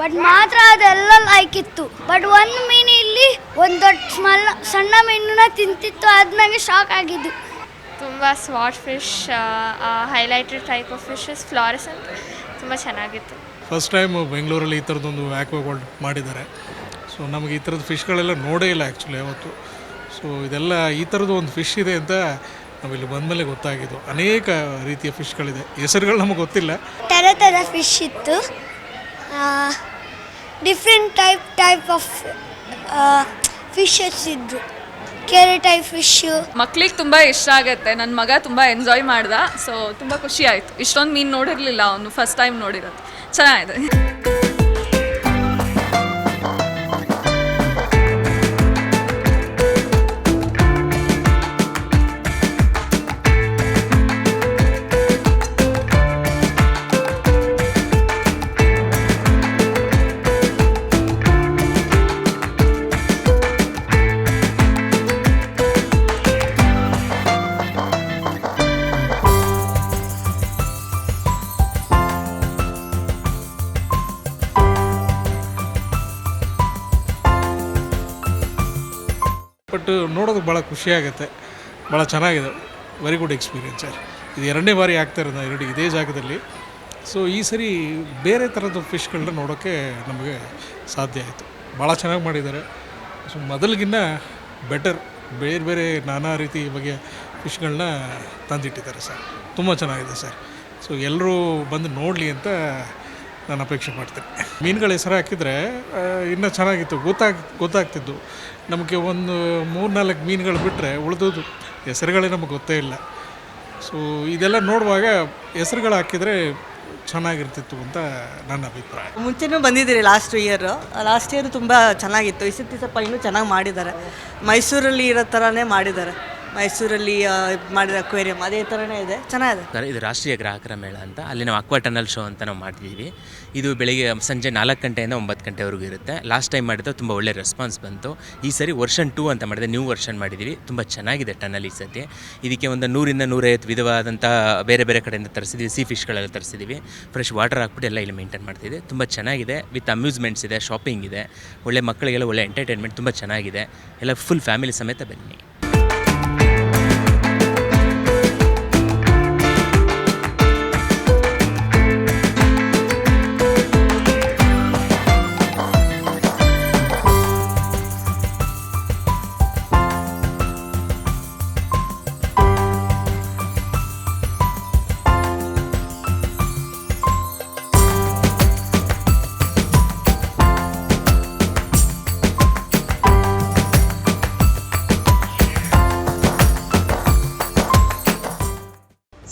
But ಮಾತ್ರ ಅದೆಲ್ಲ like ಇತ್ತು. ಬಟ್ ಒಂದು ಮೀನು ಇಲ್ಲಿ ಒಂದು ದೊಡ್ಡ ಸ್ಮಲ್ ಸಣ್ಣ ಮೀನನ್ನ ತಿಂತಿತ್ತು. ಆದ್ಮೇಲೆ ಶಾಕ್ ಆಗಿದ್ದು. ತುಂಬ swordfish highlighted type of fishes ಫ್ಲಾರಿಸ್ ತುಂಬ ಚೆನ್ನಾಗಿತ್ತು. ಫಸ್ಟ್ ಟೈಮ್ ಬೆಂಗಳೂರಲ್ಲಿ ಈ ಥರದ್ದೊಂದು ವರ್ಲ್ಡ್ ಮಾಡಿದ್ದಾರೆ. ಸೊ ನಮಗೆ ಈ ಥರದ ಫಿಶ್ಗಳೆಲ್ಲ ನೋಡೇ ಇಲ್ಲ ಆ್ಯಕ್ಚುಲಿ ಯಾವತ್ತು. ಸೊ ಇದೆಲ್ಲ ಈ ಥರದ್ದು ಒಂದು ಫಿಶ್ ಇದೆ ಅಂತ ನಾವಿಲ್ಲಿ ಬಂದಮೇಲೆ ಗೊತ್ತಾಗಿದ್ದು. ಅನೇಕ ರೀತಿಯ ಫಿಶ್ಗಳಿದೆ ಹೆಸರುಗಳು ನಮಗೆ ಗೊತ್ತಿಲ್ಲ. ಥರ ಥರ ಫಿಶ್ ಇತ್ತು. Different type type of fishes ಇದ್ದು ಕೆರೆ ಟೈಪ್ ಫಿಶ್ಶು ಮಕ್ಳಿಗೆ ತುಂಬ ಇಷ್ಟ ಆಗುತ್ತೆ. ನನ್ನ ಮಗ ತುಂಬ ಎಂಜಾಯ್ ಮಾಡ್ದ. ಸೊ ತುಂಬ ಖುಷಿ ಆಯಿತು. ಇಷ್ಟೊಂದು ಮೀನು ನೋಡಿರಲಿಲ್ಲ ಅವನು ಫಸ್ಟ್ ಟೈಮ್ ನೋಡಿರೋದು. ಚೆನ್ನಾಗಿದೆ. ಬಟ್ ನೋಡೋದಕ್ಕೆ ಭಾಳ ಖುಷಿಯಾಗುತ್ತೆ. ಭಾಳ ಚೆನ್ನಾಗಿದೆ. ವೆರಿ ಗುಡ್ ಎಕ್ಸ್ಪೀರಿಯನ್ಸ್ ಸರ್ ಇದು ಎರಡನೇ ಬಾರಿ ಆಗ್ತಾ ಇರೋದು ಎರಡು ಇದೇ ಜಾಗದಲ್ಲಿ. ಸೊ ಈ ಸರಿ ಬೇರೆ ಥರದ ಫಿಶ್ಗಳನ್ನ ನೋಡೋಕ್ಕೆ ನಮಗೆ ಸಾಧ್ಯ ಆಯಿತು. ಭಾಳ ಚೆನ್ನಾಗಿ ಮಾಡಿದ್ದಾರೆ. ಸೊ ಮೊದಲಿಗಿನ್ನ ಬೆಟರ್ ಬೇರೆ ಬೇರೆ ನಾನಾ ರೀತಿ ಬಗೆಯ ಫಿಶ್ಗಳನ್ನ ತಂದಿಟ್ಟಿದ್ದಾರೆ ಸರ್ ತುಂಬ ಚೆನ್ನಾಗಿದೆ ಸರ್ ಸೊ ಎಲ್ಲರೂ ಬಂದು ನೋಡಲಿ ಅಂತ ನಾನು ಅಪೇಕ್ಷೆ ಮಾಡ್ತೇನೆ. ಮೀನುಗಳ ಹೆಸರು ಹಾಕಿದರೆ ಇನ್ನೂ ಚೆನ್ನಾಗಿತ್ತು. ಗೊತ್ತಾಗ್, ಗೊತ್ತಾಗ್ತಿದ್ದು. ನಮಗೆ ಒಂದು ಮೂರು ನಾಲ್ಕು ಮೀನುಗಳು ಬಿಟ್ಟರೆ ಉಳಿದೋದು ಹೆಸರುಗಳೇ ನಮಗೆ ಗೊತ್ತೇ ಇಲ್ಲ. ಸೊ ಇದೆಲ್ಲ ನೋಡುವಾಗ ಹೆಸರುಗಳು ಹಾಕಿದರೆ ಚೆನ್ನಾಗಿರ್ತಿತ್ತು ಅಂತ ನನ್ನ ಅಭಿಪ್ರಾಯ. ಮುಂಚೆನೂ ಬಂದಿದ್ದೀರಿ ಲಾಸ್ಟ್ ಇಯರ್ ಲಾಸ್ಟ್ ಇಯರ್ ತುಂಬ ಚೆನ್ನಾಗಿತ್ತು. ಈ ಸತಿ ಇನ್ನೂ ಚೆನ್ನಾಗಿ ಮಾಡಿದ್ದಾರೆ. ಮೈಸೂರಲ್ಲಿ ಇರೋ ಥರನೇ ಮಾಡಿದ್ದಾರೆ. ಮೈಸೂರಲ್ಲಿ ಮಾಡಿದ ಅಕ್ವೇರಿಯಂ, ಅದೇ ಥರನೇ ಇದೆ. ಚೆನ್ನಾಗಿದೆ. ಸರ್, ಇದು ರಾಷ್ಟ್ರೀಯ ಗ್ರಾಹಕರ ಮೇಳ ಅಂತ. ಅಲ್ಲಿ ನಾವು ಅಕ್ವಾ ಟನಲ್ ಶೋ ಅಂತ ನಾವು ಮಾಡ್ತಿದ್ದೀವಿ ಇದು ಬೆಳಿಗ್ಗೆ ಸಂಜೆ ನಾಲ್ಕು ಗಂಟೆಯಿಂದ ಒಂಬತ್ತು ಗಂಟೆವರೆಗೂ ಇರುತ್ತೆ. ಲಾಸ್ಟ್ ಟೈಮ್ ಮಾಡಿದ್ದು ತುಂಬ ಒಳ್ಳೆ ರೆಸ್ಪಾನ್ಸ್ ಬಂತು. ಈ ಸರಿ ವರ್ಷನ್ ಟೂ ಅಂತ ಮಾಡಿದೆ ನ್ಯೂ ವರ್ಷನ್ ಮಾಡಿದ್ದೀವಿ ತುಂಬ ಚೆನ್ನಾಗಿದೆ ಟನಲ್ ಈ ಸತಿ. ಇದಕ್ಕೆ ಒಂದು ನೂರಿಂದ ನೂರೈವತ್ತು ವಿಧವಾದಂಥ ಬೇರೆ ಬೇರೆ ಕಡೆಯಿಂದ ತರಿಸಿದ್ವಿ. ಸೀ ಫಿಶ್ಗಳೆಲ್ಲ ತರಿಸಿದ್ವಿ. ಫ್ರೆಶ್ ವಾಟರ್ ಹಾಕ್ಬಿಟ್ಟು ಎಲ್ಲ ಇಲ್ಲಿ ಮೇಂಟೈನ್ ಮಾಡ್ತಿದ್ದೀವಿ ತುಂಬ ಚೆನ್ನಾಗಿದೆ. ವಿತ್ ಅಮ್ಯೂಸ್ಮೆಂಟ್ಸ್ ಇದೆ ಶಾಪಿಂಗ್ ಇದೆ. ಒಳ್ಳೆ ಮಕ್ಕಳಿಗೆಲ್ಲ ಒಳ್ಳೆ ಎಂಟರ್ಟೈನ್ಮೆಂಟ್ ತುಂಬ ಚೆನ್ನಾಗಿದೆ. ಎಲ್ಲ ಫುಲ್ ಫ್ಯಾಮಿಲಿ ಸಮೇತ ಬನ್ನಿ.